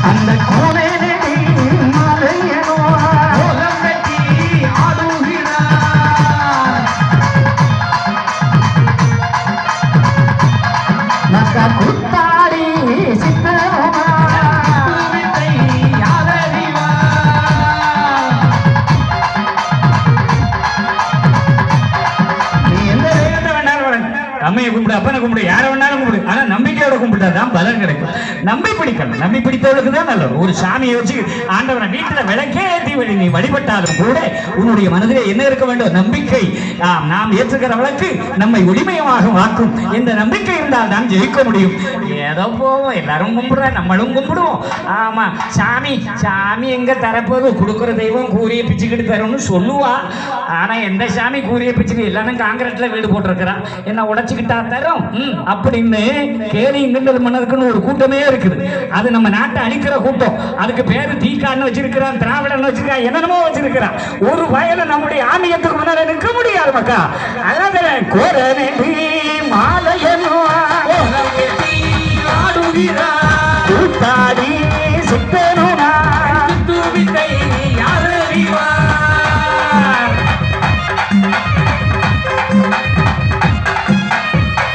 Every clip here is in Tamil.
அந்த நம்பிக்கையோட பலன் கிடைக்கும். நம்பி பிடிக்கணும். நம்பி பிடித்தவளுக்கு தான் நல்லது. ஒரு சாமியை வச்சு ஆண்டவனை வீட்டுல விளக்கே ஏற்றி வழி நீ வழிபட்டாலும் கூட உன்னுடைய மனதிலே என்ன இருக்க வேண்டும்? நம்பிக்கை. ஆம், நாம் ஏற்றுகிற வழக்கு நம்மை ஒளிமயமாக வாக்கும் இந்த நம்பிக்கை இருந்தால் தான் ஜெயிக்க முடியும். ஏதோ போவோம் எல்லாரும் கும்பிடுறா நம்மளும் கும்பிடுவோம். ஆமா சாமி சாமி எங்க தரப்போது கொடுக்குற தெய்வம் கூறிய பிச்சுக்கிட்டு தரும்னு சொல்லுவா. ஆனா எந்த சாமி கூறிய பிச்சுக்கு எல்லாரும் காங்கிரட்ல வீடு போட்டிருக்கிறான் என்ன உடைச்சுக்கிட்டா தரும்? அப்படின்னு கேலி கிண்டல் மன்னருக்குன்னு ஒரு கூட்டமே இருக்குது. அது நம்ம நாட்டை அழிக்கிற கூட்டம். அதுக்கு பேரு தீக்கான்னு வச்சிருக்கிறான் திராவிடன் வச்சிருக்கான் என்னென்னமோ வச்சிருக்கிறான் ஒரு வயல நம்முடைய ஆன்மீகத்துக்கு முன்னால நிற்க முடியாது மக்கா. அதான் கோரனே மாலையனோ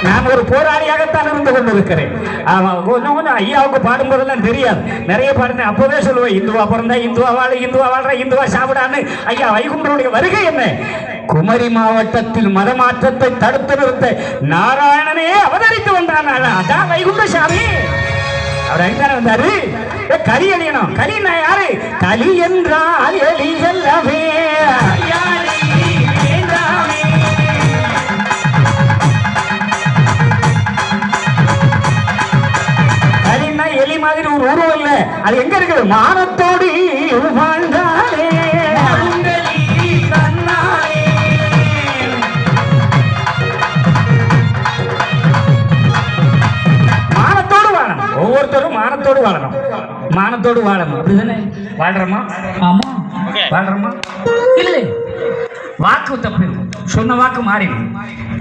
நான் ஒரு போராளியாகத்தான் இருந்து கொண்டிருக்கிறேன். ஐயாவுக்கு பாடும்போதெல்லாம் தெரியாது. நிறைய பாடுனேன். அப்போவே சொல்லுவேன் இந்துவா பிறந்தா இந்துவா வாழ இந்துவா வாழ்ற இந்துவா சாப்பிடான்னு. ஐயா வைகுண்டருடைய வருகை என்ன? குமரி மாவட்டத்தில் மதமாற்றத்தை தடுத்து நிறுத்த நாராயணனே அவதரித்து வந்தான் அதான் வைகுண்டசாமி. அவர் எங்கதானே வந்தாரு. கலி அழியணும் கலின்னா யாரு? கலி என்றால் எலிகள் எல்லாமே எலி மாதிரி ஒரு உருவம் இல்ல. அது எங்க இருக்குது? மானத்தோடு வாழ்ந்தாலே. ஒவ்வொருத்தரும் மானத்தோடு வாழணும். மானத்தோடு வாழணும். அப்படிதானே? வாழ்றோமா? ஆமா. வாழ்றோமா? இல்லை. வாக்கு தப்பு. சொன்ன வாக்கு மாறிடும்.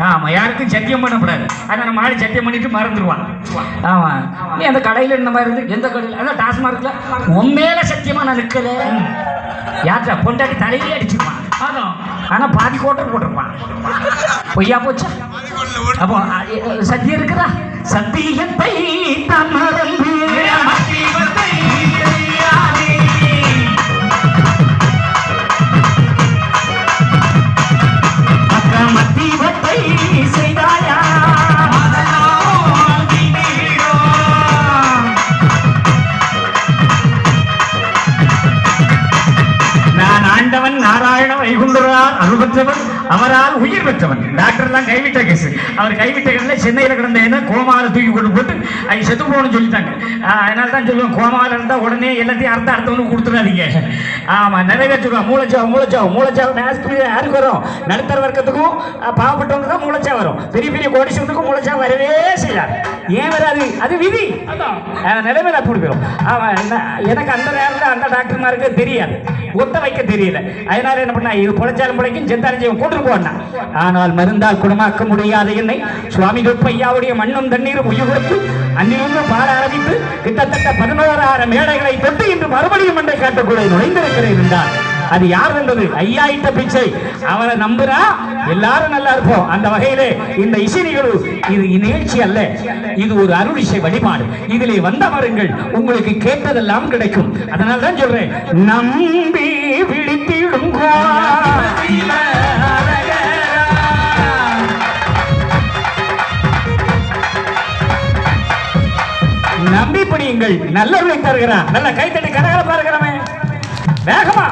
ஆமா யாருக்கும் சத்தியம் பண்ணக்கூடாது. அதை நம்ம ஆளு சத்தியம் பண்ணிட்டு மறந்துடுவான் ஆமா. நீ அந்த கடையில இந்த மாதிரி இருந்து எந்த கடையில்? அதான் டாஸ்மார்க்ல. உன் மேல சத்தியமா நான் நிற்கல யாத்திரா பொண்டாட்டி தலையிலே அடிச்சுப்பான் அதான் ஆனா பாதி கோட்டை போட்டிருப்பான். பொய்யா போச்சா? அப்போ சத்தியம் இருக்குதா சத்தியத்தை தான் மறந்து மத்திவத்தை தெரியாதே மத்தியத்தை செய்தாயா நாராயண வைகுண்டரால் அருள்பெற்றவன் அவரால் உயிர் பெற்றவன் டாக்டர் எல்லாம் கைவிட்ட கேஸ் அவர் கைவிட்ட கேஸ்ல சென்னையில கிடந்த என்ன? கோமால தூக்கி கொண்டு போட்டு அது செத்து போகணும்னு சொல்லிட்டாங்க. அதனால தான் சொல்லுவேன் கோமால இருந்தா உடனே எல்லாத்தையும் அர்த்த அர்த்தம்னு கொடுத்துடாதீங்க ஆமா நிறைவேற்றுருவோம் மூளைச்சாவு மூளைச்சாவு மூளைச்சாவு ஆஸ்பத்திரி யாருக்கு வரும். நடுத்தர வர்க்கத்துக்கும் பாவப்பட்டவங்க தான் மூளைச்சா வரும். பெரிய பெரிய கோடீஸ்வரத்துக்கும் மூளைச்சா வரவே செய்யாது. ஏன் வராது? அது விதி. அதான். நிலைமையில அப்படி போயிடும் ஆமா என்ன- எனக்கு அந்த நேரத்தில் அந்த டாக்டர்மாருக்கு தெரியாது. ஒத்த வைக்க தெரியல. அதனால என்ன பண்ணா இது பொழைச்சாலும் பிழைக்கும் செத்தாலும் செய்வோம் கொண்டு போனா ஆனால் மருந்தால் குணமாக்க முடியாத என்னை சுவாமிகள் பையாவுடைய மண்ணும் தண்ணீரும் உயிர் கொடுத்து அன்னிலிருந்து பாட ஆரம்பித்து கிட்டத்தட்ட பதினோராயிரம் மேடைகளை தொட்டு இன்று மறுபடியும் மண்டை காட்டுக்குள்ளே நுழைந்திருக்கிறேன் என்றார். அது யார் என்பது ஐயா இட்ட பிச்சை. அவரை நம்புறா எல்லாரும் நல்லா இருப்போம். அந்த வகையிலே இந்த இசை நிகழ்வு இது நிகழ்ச்சி அல்ல. இது ஒரு அருள் இசை வழிபாடு. இதிலே வந்தவருங்கள் உங்களுக்கு கேட்டதெல்லாம் கிடைக்கும். அதனால தான் சொல்றேன். நம்பி விழித்திடுங்கோ நம்பி படியுங்கள். நல்லவர்களை தருகிறான் நல்ல கைத்தட்டி கரகரப்பா பாருகிறமே வேகமா.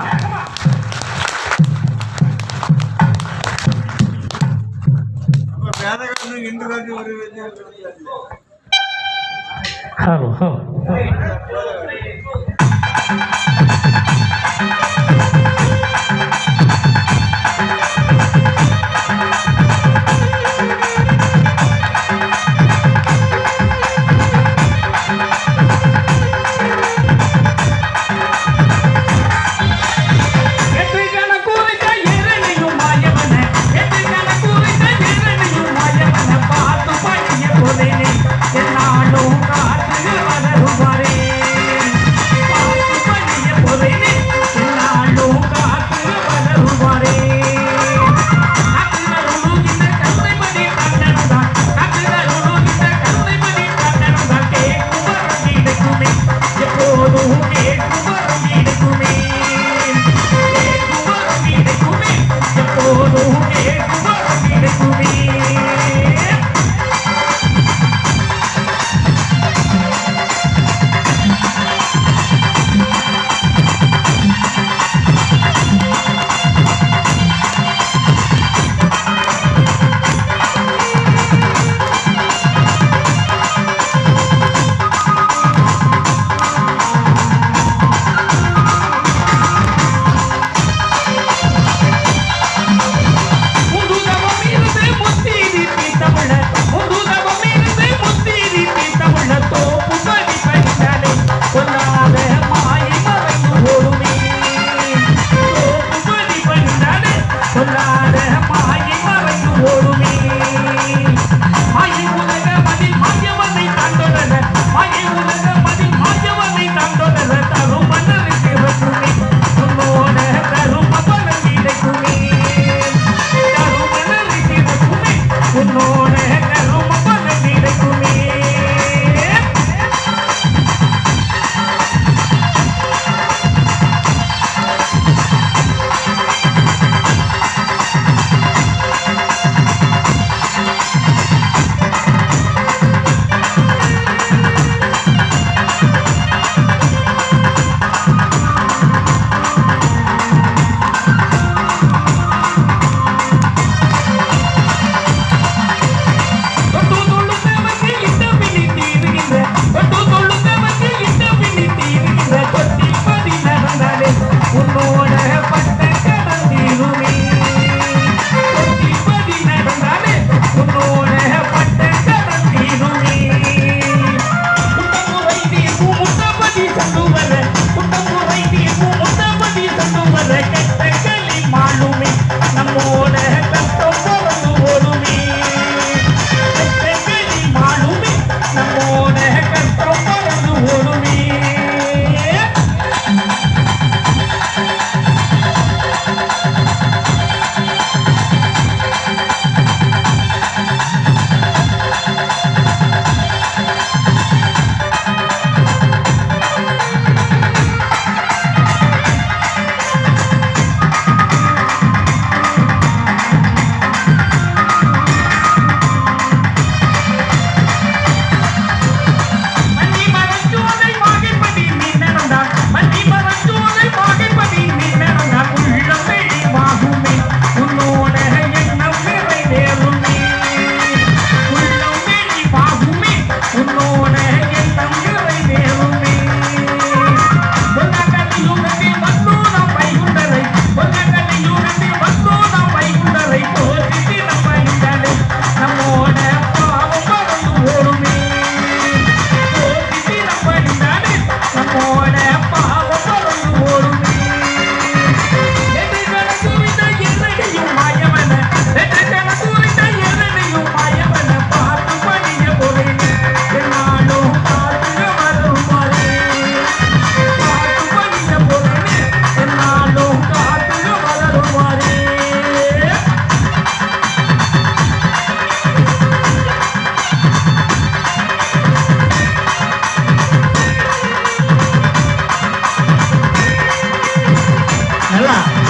ಅಲ್ಲ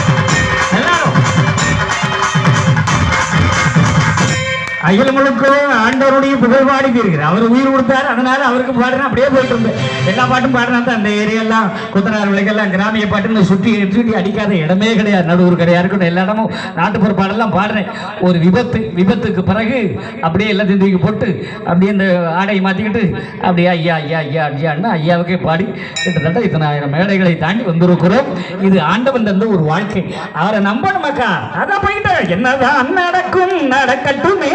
அகில முழுக்க ஆண்டவருடைய புகழ் பாடி இருக்கிறார் அவர் உயிர் கொடுத்தாரு அதனால அவருக்கு பாடுறேன் அப்படியே போயிட்டு இருந்தேன். எல்லா பாட்டும் பாடினா தான். அந்த ஏரியெல்லாம் குத்தனார் விலைக்கெல்லாம் கிராமிய பாட்டுன்னு சுற்றி சுற்றி அடிக்காத இடமே கிடையாது. நடுவர் கிடையாது இருக்கணும் எல்லா இடமும் நாட்டுப்புற பாடெல்லாம் பாடுறேன். ஒரு விபத்து விபத்துக்கு பிறகு அப்படியே எல்லாத்தையும் தூக்கி போட்டு அப்படியே இந்த ஆடையை மாற்றிக்கிட்டு அப்படியே ஐயா ஐயா ஐயா ஐயான்னு ஐயாவுக்கே பாடி கிட்டத்தட்ட இத்தனாயிரம் மேடைகளை தாண்டி வந்திருக்கிறோம். இது ஆண்டவன் தந்த ஒரு வாழ்க்கை. அவரை நம்பணுமாக்கா அதான் போயிட்டு என்னதான் நடக்கும் நடக்கட்டுமே.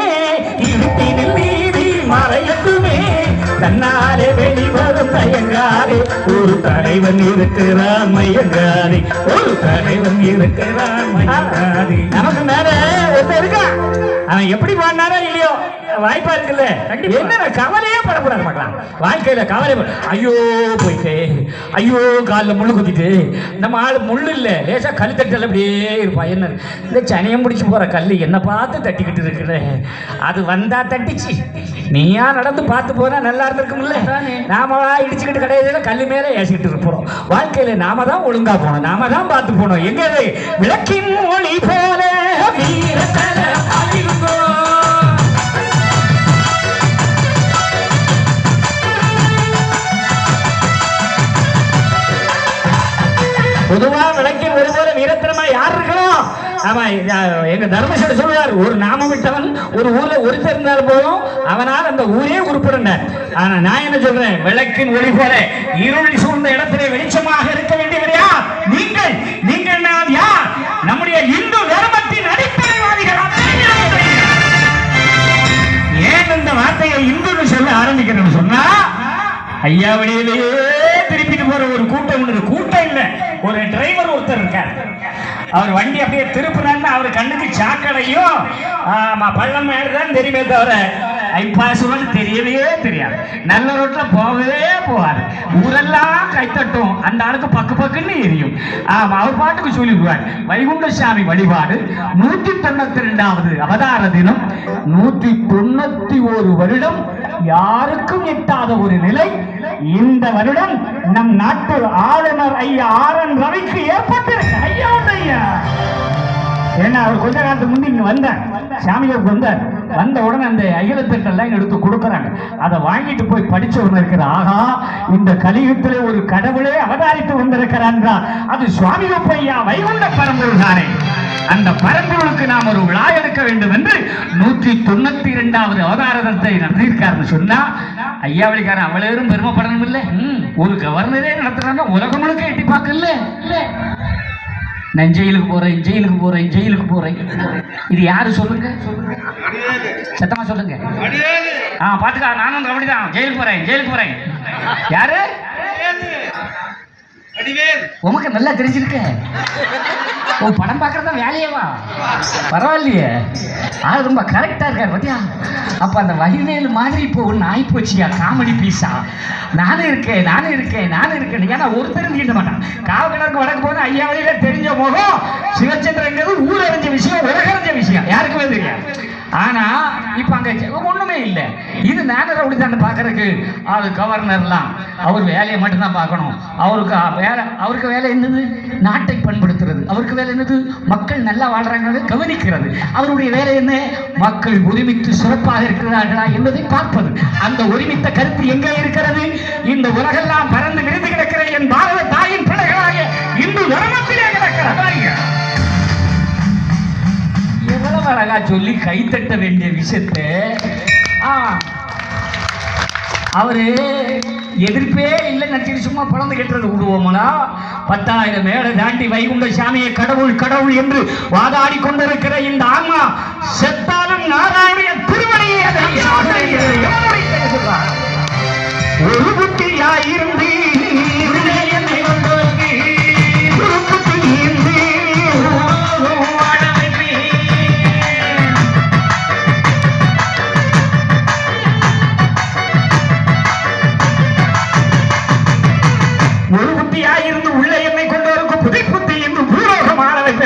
இருட்டினில் நீதி மறையட்டுமே. தன்னாலே வெளிவரும் தயங்காரே ஒரு தலைவன் இருக்கிறான் மையங்காரி ஒரு தலைவன் இருக்கிறான் மையங்காரி நமக்கு மேல இருக்கா? அவன் எப்படி பாடினாரோ இல்லையோ வாய்ப்பா இருக்குல்ல. என்ன கவலையே படக்கூடாது மக்களா. வாழ்க்கையில கவலை ஐயோ போயிட்டு. ஐயோ காலில் முள்ளு குத்திட்டு. நம்ம ஆள் முள்ளு இல்ல. லேசா கல் தட்டல அப்படியே இருப்பான் என்ன இந்த சனியம் முடிச்சு போற கல் என்ன பார்த்து தட்டிக்கிட்டு இருக்கிற அது வந்தா தட்டிச்சு. நீயா நடந்து பார்த்து போனா நல்லா இருந்திருக்கும்ல. நாம இடிச்சுக்கிட்டு கிடையாது கல்லு மேல ஏசிக்கிட்டு இருப்போம். வாழ்க்கையில நாம தான் ஒழுங்கா போனோம் நாம தான் பார்த்து போனோம் எங்க? விளக்கின் ஒளி போல வீரத்தல பொதுவா விளக்கின் ஒரு வீரத்தனமா யார் இருக்கணும்? ஆமா எங்க தர்மசேட சொல்றார் ஒரு நாமம் விட்டவன் ஒரு ஊர்ல ஒருத்தர் இருந்தால் போதும் அவனால் அந்த ஊரே உருப்படுங்க ஆனா நான் என்ன சொல்றேன்? விளக்கின் ஒளி போல இருள் சூழ்ந்த இடத்திலே வெளிச்சமாக இருக்க வேண்டியவர் யார்? நீங்கள். நீங்கள் நான் யார்? நம்முடைய இந்து தர்மத்தின் அடிப்படைவாதிகள் ஏன் இந்த வார்த்தையை இந்துன்னு சொல்ல ஆரம்பிக்கிறேன்னு சொன்னா ஐயாவிலேயே திருப்பிட்டு போற ஒரு கூட்டம் கூட்டம் இல்லை. ஒரு டிரைவர் ஒருத்தர் இருக்கார். அவர் வண்டி அப்படியே திருப்புறாருன்னா அவர் கண்ணுக்கு சாக்கடையும் ஆமா பள்ளம் மேலதான் தெரியுமே தவிர ஐபாஸ் தெரியவே தெரியாது. நல்ல ரோட்ல போகவே போகாது. ஊரெல்லாம் கைத்தட்டும். அந்த ஆளுக்கு பக்கு பக்குன்னு எரியும். ஆமா அவர் பாட்டுக்கு சொல்லிடுவார். வைகுண்ட சாமி வழிபாடு. நூத்தி தொண்ணூத்தி ரெண்டாவது அவதார தினம். நூத்தி தொண்ணூத்தி ஒரு வருடம். யாருக்கும் எட்டாத ஒரு நிலை. இந்த வருடம் நம் நாட்டு ஆளுநர் ஐயா ஆர் என் ரவிக்கு ஏற்பட்டிருக்கு ஐயா ஐயா. ஏன்னா அவர் கொஞ்ச காலத்துக்கு முந்தி இங்க வந்தார். சாமியாருக்கு வந்தார். வந்த உடனே அந்த அகிலத்திட்டெல்லாம் எடுத்து கொடுக்குறாங்க. அதை வாங்கிட்டு போய் படிச்சவங்க இருக்கிற ஆகா இந்த கலியுகத்தில் ஒரு கடவுளே அவதாரித்து வந்திருக்கிறான் அது சுவாமி ஐயா வைகுண்ட பரம்பொருள் தானே. அந்த பரம்பொருளுக்கு நாம் ஒரு விழா எடுக்க வேண்டும் என்று நூற்றி தொண்ணூத்தி இரண்டாவது அவதாரத்தை நடத்தியிருக்காருன்னு சொன்னா ஐயாவளிக்காரன் அவ்வளவு பெருமைப்படணும் இல்ல? ஒரு கவர்னரே நடத்துறாங்க உலகம் முழுக்க எட்டி பார்க்கல. நான் ஜெயிலுக்கு போறேன் ஜெயிலுக்கு போறேன் ஜெயிலுக்கு போறேன். இது யாரு சொல்லுங்க? சத்தமா சொல்லுங்க. ஆ பாத்துக்கா நானும் அப்படிதான். ஜெயிலுக்கு போறேன் ஜெயிலுக்கு போறேன். யாரு? உமக்கு நல்லா தெரிஞ்சிருக்க. ஓ படம் பார்க்கறதா வேலையவா? பரவாயில்லையே. ஆள் ரொம்ப கரெக்டா இருக்காரு பத்தியா? அப்ப அந்த வடிவேல் மாதிரி இப்போ ஒன்று ஆகிப்போச்சியா காமெடி பீஸா. நானும் இருக்கேன் நானும் இருக்கேன் நானும் இருக்கேன். ஏன்னா ஒருத்தரும் தீண்ட மாட்டான் காவலருக்கு வடக்கு போது ஐயா வழியில தெரிஞ்ச முகம். சிவச்சந்திரங்கிறது ஊரறிஞ்ச விஷயம் உலகறிஞ்ச விஷயம். யாருக்குமே தெரியாது ஆனா இப்ப அங்க ஒண்ணுமே இல்லை. இது நேரம் அப்படி தானே பாக்குறதுக்கு அது கவர்னர்லாம் அவர் வேலையை மட்டும்தான் பார்க்கணும். அவருக்கு வேலை அவருக்கு வேலை என்னது? நாட்டை பண்படுத்துறது. அவருக்கு வேலை என்னது? மக்கள் நல்லா வாழ்றாங்க கவனிக்கிறது. அவருடைய வேலை என்ன? மக்கள் ஒருமித்து சிறப்பாக இருக்கிறார்களா என்பதை பார்ப்பது. அந்த ஒருமித்த கருத்து எங்கே இருக்கிறது? இந்த உலகெல்லாம் பறந்து விரிந்து கிடக்கிற என் பாரத தாயின் பிள்ளைகளாக இந்து தர்மத்திலே கிடக்கிறாங்க எவ்வளவு அழகா சொல்லி கைத்தட்ட வேண்டிய விஷயத்த அவரு எதிர்ப்பே இல்லை நடிச்சு சும்மா பிறந்து கெட்டுறது விடுவோம்னா பத்தாயிரம் மேடை தாண்டி வைகுண்ட சாமியை கடவுள் கடவுள் என்று வாதாடி கொண்டிருக்கிற இந்த ஆன்மா செத்தாலும் நாராயணிய திருவடியை ஒரு புத்தியாயிருந்து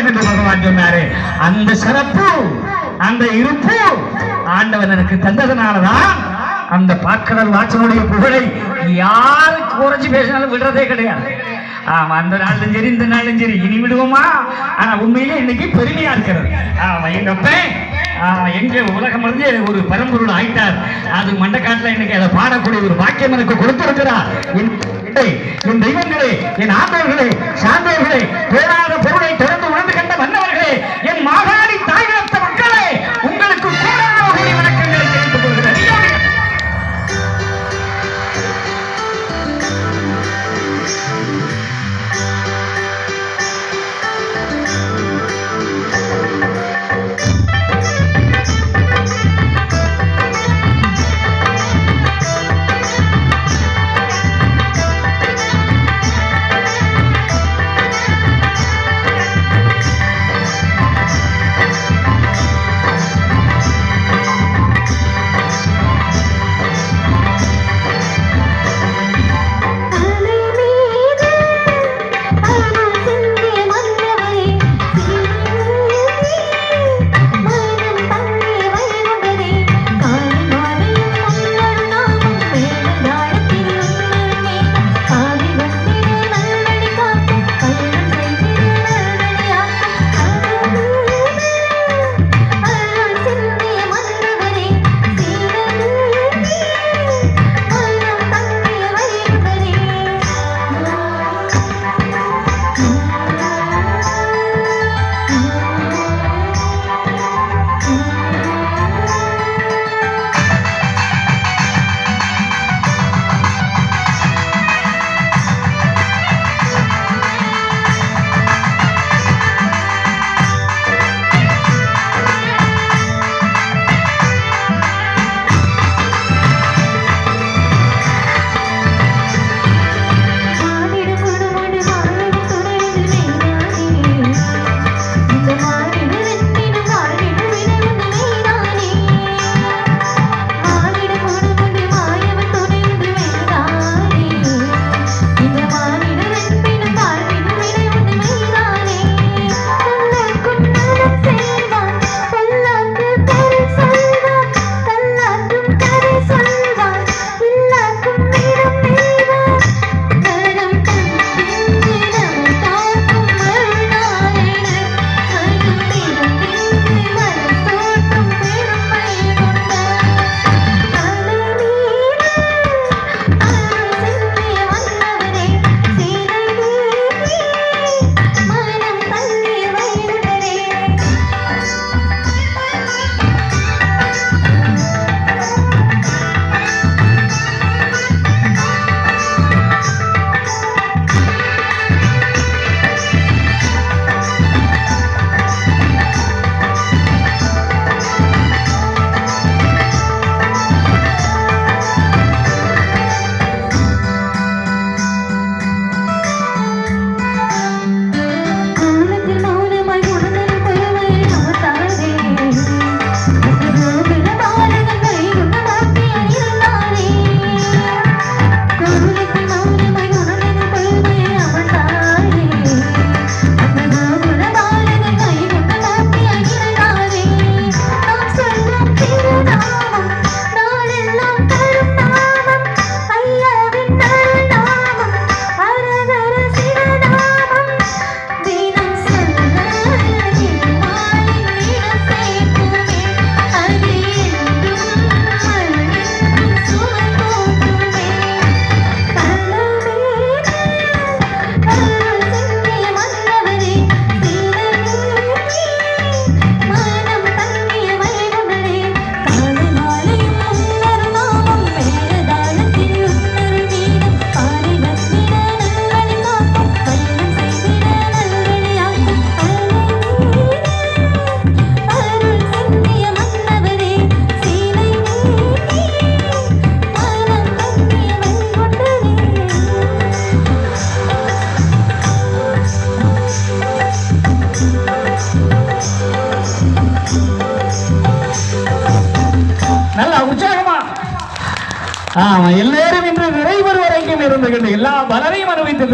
என்று பகவான் சொன்னாரு அந்த சிறப்பு அந்த இருப்பு ஆண்டவன் எனக்கு தந்ததுனாலதான் அந்த பாக்கடல் வாசனுடைய புகழை யாரு குறைஞ்சு பேசினாலும் விடுறதே கிடையாது. ஆமா அந்த நாளும் சரி இந்த நாளும் சரி இனி விடுவோமா? ஆனா உண்மையிலே இன்னைக்கு பெருமையா இருக்கிறது. ஆமா எங்க எங்கே உலகம் வந்து ஒரு பரம்பொருள் ஆயிட்டார். அது மண்டக்காட்டில் இன்னைக்கு அதை பாடக்கூடிய ஒரு பாக்கியம் எனக்கு கொடுத்திருக்கிறார் என் தெய்வங்களே என் ஆண்டவர்களே சார்ந்தவர்களே பேராத பொருளை திறந்து உணர்ந்து கண்ட வந்தவர்களே என் மாகாணி தாய்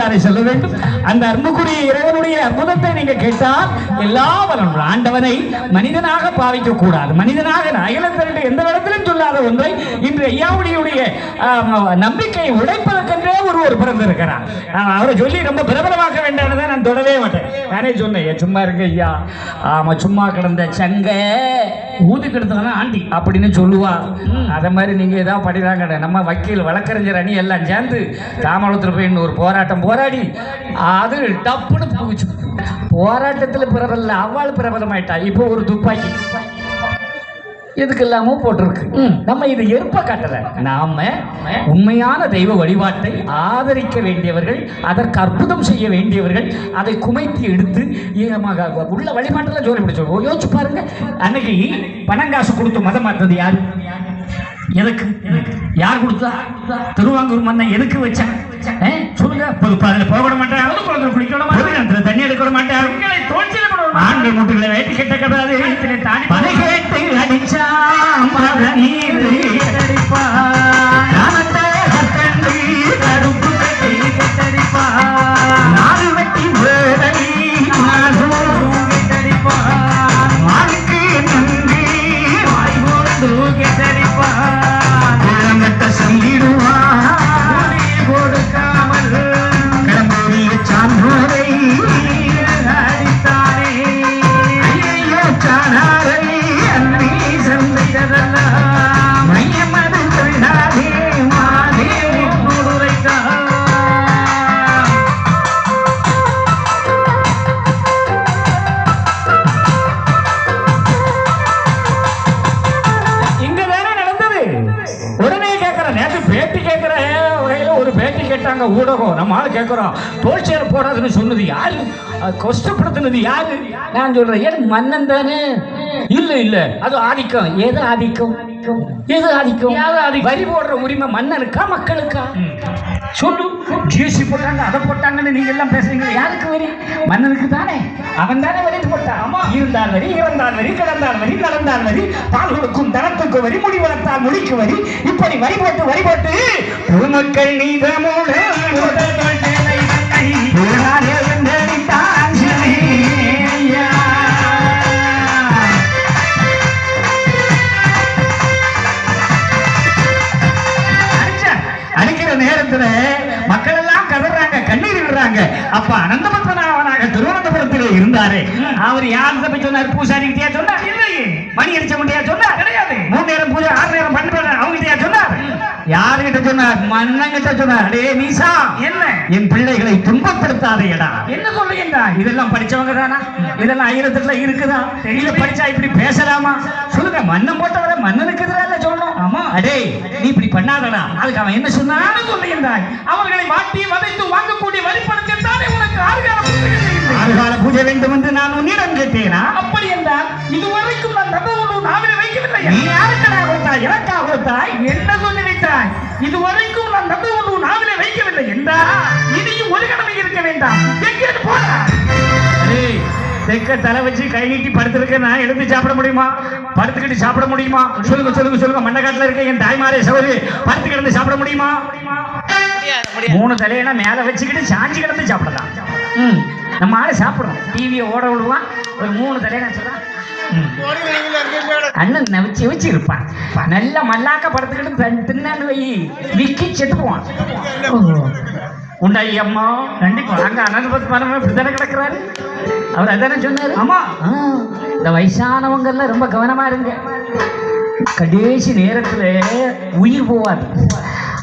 அவ்வாறே சொல்ல வேண்டும். அந்த அன்புக்குரிய இறைவனுடைய அற்புதத்தை நீங்க கேட்டால் எல்லா வளம் ஆண்டவனை மனிதனாக பாவிக்க கூடாது மனிதனாக அகிலத்திரண்டு எந்த இடத்திலும் சொல்லாத ஒன்றை இன்று ஐயாவுடைய நம்பிக்கையை உடைப்பதற்கென்றே ஒருவர் பிறந்திருக்கிறார். அவரை சொல்லி ரொம்ப பிரபலமாக்க வேண்டாம்னு நான் தொடவே மாட்டேன். நானே சொன்னேன் சும்மா இருக்கு ஐயா. ஆமா சும்மா கிடந்த சங்க. ஊதி கெடுத்தவன ஆண்டி. அப்படின்னு சொல்லுவா. அத மாதிரி நீங்க ஏதாவது படிக்கிறாங்க நம்ம வக்கீல் வழக்கறிஞர் அணி எல்லாம் சேர்ந்து தாமலத்தில் போய் ஒரு போராட்டம் போராடி. அது டப்புன்னு போச்சு போராட்டத்தில் பிரபல அவள் பிரபலமாயிட்டா. இப்போ ஒரு துப்பாக்கி. எதுக்கு இல்லாம போட்டிருக்கு நம்ம இது எருப்ப காட்டல. நாம உண்மையான தெய்வ வழிபாட்டை ஆதரிக்க வேண்டியவர்கள் அதற்கு அற்புதம் செய்ய வேண்டியவர்கள் அதை குமைத்து எடுத்து ஈரமாக உள்ள வழிபாட்டில் ஜோலி பிடிச்சோம் யோசிச்சு பாருங்க. அன்னைக்கு பணம் காசு கொடுத்து மதம் மாத்தது யாரு? எதுக்கு? யார் கொடுத்தா? திருவாங்கூர் மன்னன் எதுக்கு வச்சான்? சொல்லுங்க. பாதையில போக விட மாட்டேன் குளத்துல குளிக்க விட மாட்டேன் தண்ணி எடுக்க விட மாட்டேன் ஆண்கள் மூட்டுகளை வேட்டி கட்ட கூடாது நீர் பேட்டி கேட்டாங்க ஊடகம் நம்ம ஆள் கேட்கிறோம் தோல்சியர் போடாதுன்னு சொன்னது யாரு? கஷ்டப்படுத்தினது யாரு? நான் சொல்றேன் ஏன் மன்னன் தானே? இல்ல இல்ல. அது ஆதிக்கம். எது ஆதிக்கம்? எது ஆதிக்கம்? வரி போடுற உரிமை மன்னனுக்கா மக்களுக்கா? சொல்லு ஜிஎஸ்டி போட்டாங்க அதை போட்டாங்கன்னு நீங்க எல்லாம் பேசுறீங்க யாருக்கு வரி மன்னனுக்கு தானே அவன் தானே வரி போட்டான் ஆமா இருந்தால் வரி இறந்தால் வரி கிடந்தால் வரி நடந்தால் வரி பால் கொடுக்கும் தனத்துக்கு வரி முடி வளர்த்தால் முடிக்கு வரி இப்படி வரி போட்டு வரி போட்டு பொதுமக்கள் நீதமோட நேரத்துல மக்கள் எல்லாம் கதறாங்க கண்ணீர் விடுறாங்க. அப்ப அனந்தபத்மநாபனாக திருவனந்தபுரத்திலே இருந்தாரு. அவர் யார் தப்பி சொன்னார்? பூசாரி கிட்டயா சொன்னார்? இல்லையே. மணி அடிச்ச முடியா சொன்னார்? கிடையாது. மூணு நேரம் பூஜை ஆறு நேரம் பண்ற அவங்க கிட்டயா சொன்னார்? யாரு கிட்ட சொன்னார்? மன்னன் கிட்ட சொன்னார். அடே நீசா என்ன? என் பிள்ளைகளை துன்பப்படுத்தாதேடா. என்ன சொல்லுங்கடா இதெல்லாம் படிச்சவங்க தானா? இதெல்லாம் ஆயிரத்துல இருக்குதா? தெரியல படிச்சா இப்படி பேசலாமா? சொல்லுங்க மன்னன் போட்டவரை மன்னனுக்கு எதிராக சொல்லணும்? ஆமா. அடே நீ இப்படி பண்ணாதடா. அதுக்கு அவன் என்ன சொன்னான்னு சொல்லுகின்றாய் அவர்களை வாட்டி வதைத்து வாங்கக்கூடிய வழிபடத்தில் தானே உனக்கு ஆறுகால ஆறுகால பூஜை வேண்டும் என்று நான் உன்னிடம் கேட்டேனா? அப்படி என்றால் இதுவரைக்கும் நான் நம்ப ஒன்று நாவிலே வைக்கவில்லை நீ யாருக்கடா கொடுத்தாய்? எனக்கா கொடுத்தாய்? என்ன சொல்லி வைத்தாய் இதுவரைக்கும் நான் நம்ப ஒன்று நாவிலே வைக்கவில்லை என்றா? இனியும் ஒரு கடமை இருக்க வேண்டாம். எங்கே போனா ஏய், தெக்க தலை வச்சு கை நீட்டி படுத்திருக்க நான் எழுந்து சாப்பிட முடியுமா? படுத்துக்கிட்டு சாப்பிட முடியுமா? சொல்லுங்க சொல்லுங்க சொல்லுங்க. மண்ணக்காட்டுல இருக்க என் தாய்மாரே சவரு படுத்து கிடந்து சாப்பிட முடியுமா? மூணு தலையென மேல வச்சுக்கிட்டு சாஞ்சி கிடந்து சாப்பிடலாம். ம். நம்ம ஆளு சாப்பிடுறோம். டிவியை ஓட விடுவான். ஒரு மூணு தலையென சொல்றான். ம். அண்ணன் நவிச்சு வச்சு இருப்பான். நல்ல மல்லாக்க படுத்துக்கிட்டு தன் தின்னான்னு வை விக்கி செத்து போவான் உண்டாயி அம்மா. கண்டிப்பா. அங்க அனந்தபத் மரம் இப்படித்தானே கிடக்குறாரு. அவர் அதானே சொன்னாரு? ஆமா. இந்த வயசானவங்க எல்லாம் ரொம்ப கவனமா இருங்க. கடைசி நேரத்துல உயிர் போவாது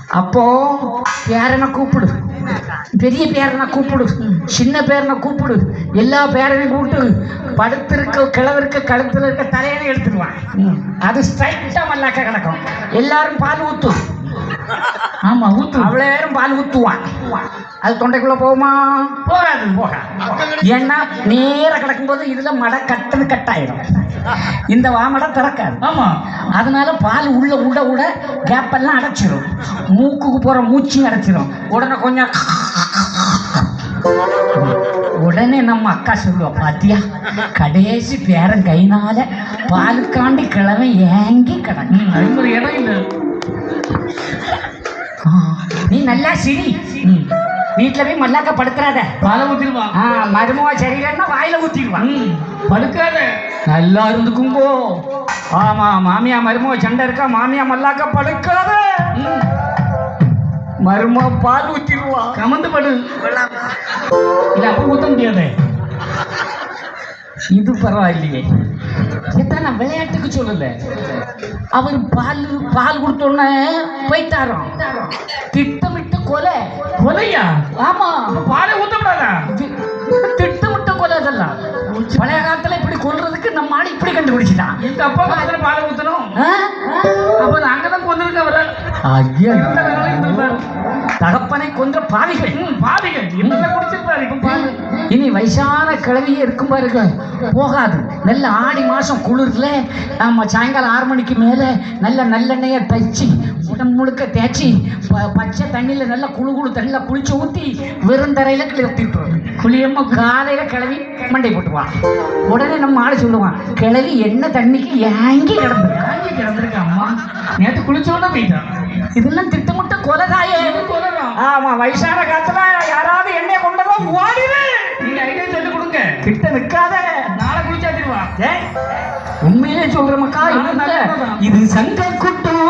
அப்போ பேரனை கூப்பிடு. பெரிய பேரனை கூப்பிடு. சின்ன பேரனை கூப்பிடு. எல்லா பேரனையும் கூப்பிட்டு படுத்திருக்க கிழவருக்க கழுத்துல இருக்க தலையனை எடுத்துருவான் அது ஸ்ட்ரைட்டா மல்லாக்க கிடக்கும். எல்லாரும் பால் ஊற்றும் ஆமா ஊத்து. அவ்வளோ நேரம் பால் ஊத்துவான் அது தொண்டைக்குள்ள போகுமா? போகாது போகாது ஏன்னா நேர கிடக்கும்போது இதுல மடை கட்டுன்னு கட்டாயிடும். இந்த வாமடை திறக்காது. ஆமா. அதனால பால் உள்ள உள்ள உட கேப்பெல்லாம் அடைச்சிரும். மூக்குக்கு போற மூச்சு அடைச்சிரும். உடனே கொஞ்சம் உடனே நம்ம அக்கா சொல்லுவா பாத்தியா கடைசி பேரன் கைனால பாலுக்காண்டி கிழமை ஏங்கி கிடக்கு. இடம் இல்லை. நீ நல்லா சிரி. வீட்டுல போய் மல்லாக்க படுத்துறாத. பாலை ஊத்திருவா ஆ, மருமவா சரியில்லைன்னா வாயில ஊத்திடுவான் படுக்காத. நல்லா இருந்துக்குங்கோ ஆமா மாமியா மருமக சண்டை இருக்கா? மாமியா மல்லாக்க படுக்காத. மருமக பால் ஊத்திடுவா. கமந்து படு. இல்ல அப்ப ஊத்த முடியாது. இது பரவாயில்லையே. இதான் நான் விளையாட்டுக்கு சொல்லல. அவர் பால் பால் கொடுத்தோன்னே போயிட்டாராம். திட்டமிட்ட கொலை. கொலையா? ஆமா. பாலை ஊத்தப்படாதா திட்டமிட்ட கொலை அதெல்லாம். பழைய காலத்துல இப்படி கொல்றதுக்கு நம்ம ஆள் இப்படி கண்டுபிடிச்சிட்டான். எங்க அப்பா பக்கத்துல பாலை ஊத்தணும்? அப்ப அங்கதான் கொண்டிருக்க அவரை ஐயா. தகப்பனை கொன்ற பாவிகள். பாவிகள். என்ன குடிச்சிருப்பாரு இப்ப இனி வயசான கிழவியே இருக்கும் பாருங்க. போகாது. நல்ல ஆடி மாசம் குளிர்ல நம்ம சாயங்காலம் ஆறு மணிக்கு மேல நல்ல நல்லெண்ணெயை தச்சு உடம்பு முழுக்க தேய்ச்சி பச்சை தண்ணியில நல்லா குழு குழு தண்ணியில குளிச்சு ஊத்தி வெறும் தரையில கிளப்பிட்டு குளியம்மா காலையில கிளவி மண்டை போட்டுவான் உடனே நம்ம ஆளு சொல்லுவான் கிளவி என்ன தண்ணிக்கு ஏங்கி கிடந்து காஞ்சி கிடந்திருக்க அம்மா. நேத்து குளிச்சோட போயிட்டான் இதெல்லாம் திட்டமிட்ட கொலதாயே கொலதான். ஆமா வயசான காலத்துல யாராவது எண்ணெய் கொண்டதோ ஓடிடு ஐடியா சொல்லி கொடுங்க. கிட்ட நிக்காத நாளை குளிச்சாத்திருவா ஏய், உண்மையிலே சொல்ற மக்கா இது சங்க கூட்டம்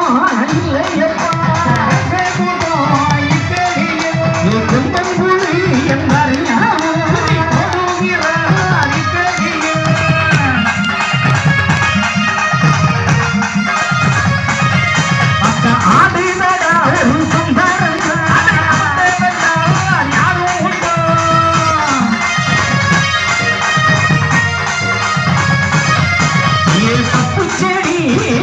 चढ़ी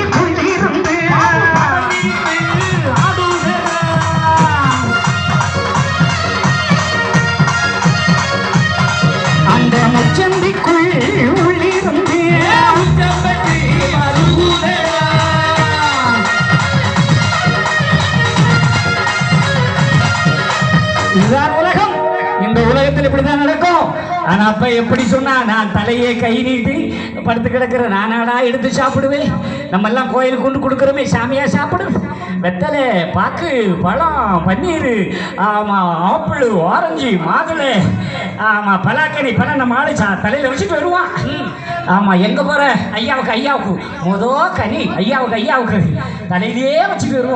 ஆனா அப்ப எப்படி சொன்னா நான் தலையை கை நீட்டி படுத்து கிடக்கிற நானாடா எடுத்து சாப்பிடுவேன். நம்ம எல்லாம் கோயிலுக்கு கொண்டு கொடுக்குறோமே சாமியா சாப்பிடு வெத்தலை பாக்கு பழம் பன்னீர் ஆமா ஆப்பிள் ஆரஞ்சு மாதுளை ஆமா பலாக்கனி பழம் நம்ம ஆளு சா- தலையில வச்சுட்டு வருவான். ஆமா எங்க போற? ஐயாவுக்கு ஐயாவுக்கு. மொதல் கனி ஐயாவுக்கு ஐயாவுக்கு. தலையிலேயே வச்சுட்டு வருவான்.